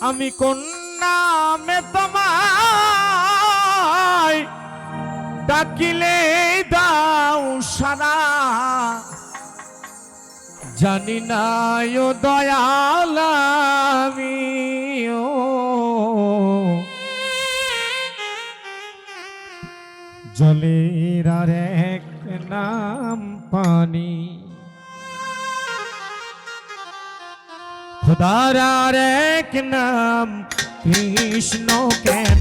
আমি কোন নামে তোমায় ডাকিলে দাও সারা। জানি না ও দয়াল আমি ও জলের আর এক নাম পানি। খোদার আর এক নাম কৃষ্ণ কেন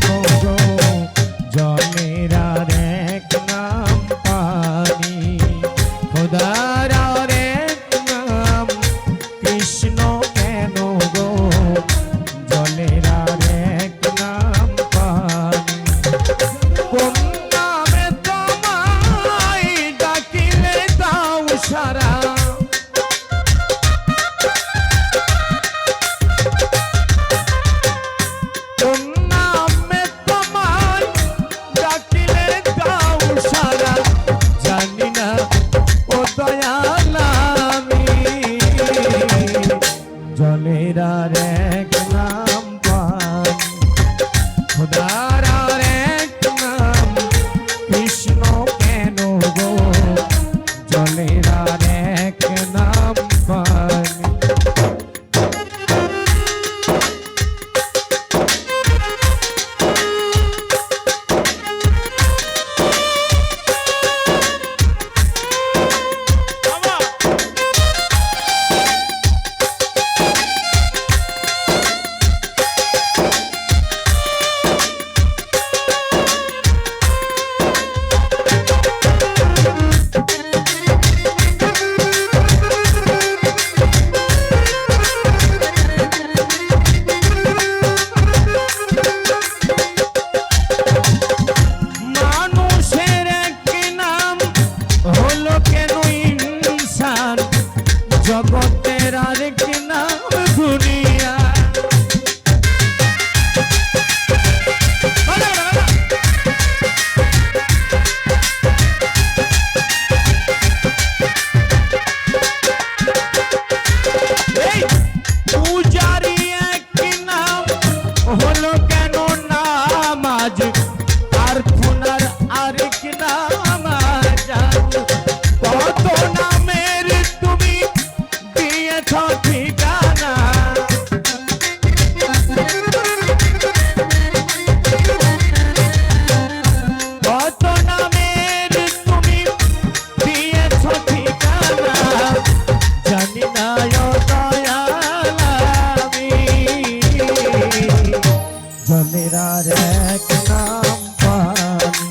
জমিরার এক নাম পানি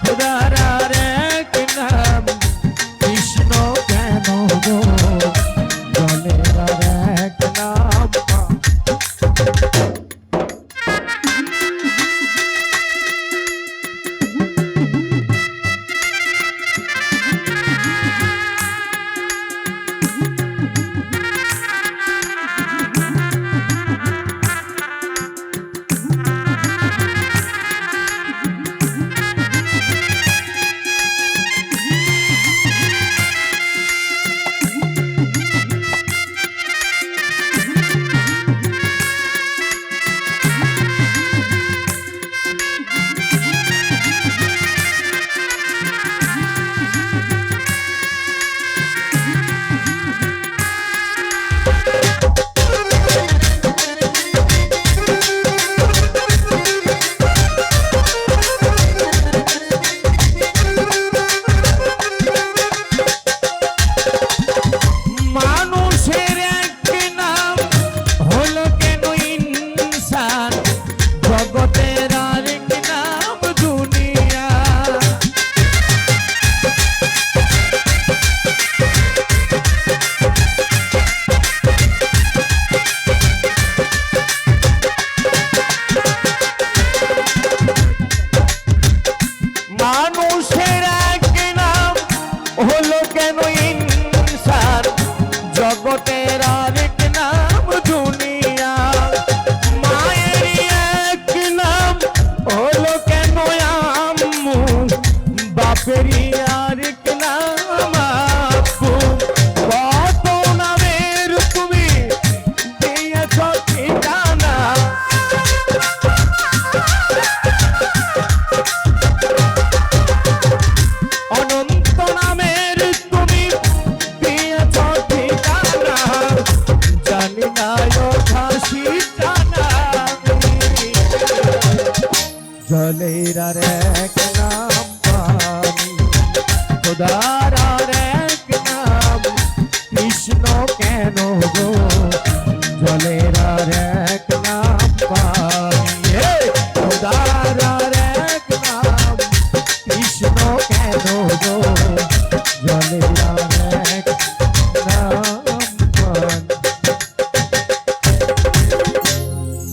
খুদা জগতের আরেক নাম দুনিয়া। মায়ের এক নাম হলো কেন আম্মু? বাপেরিয়া জলের আর এক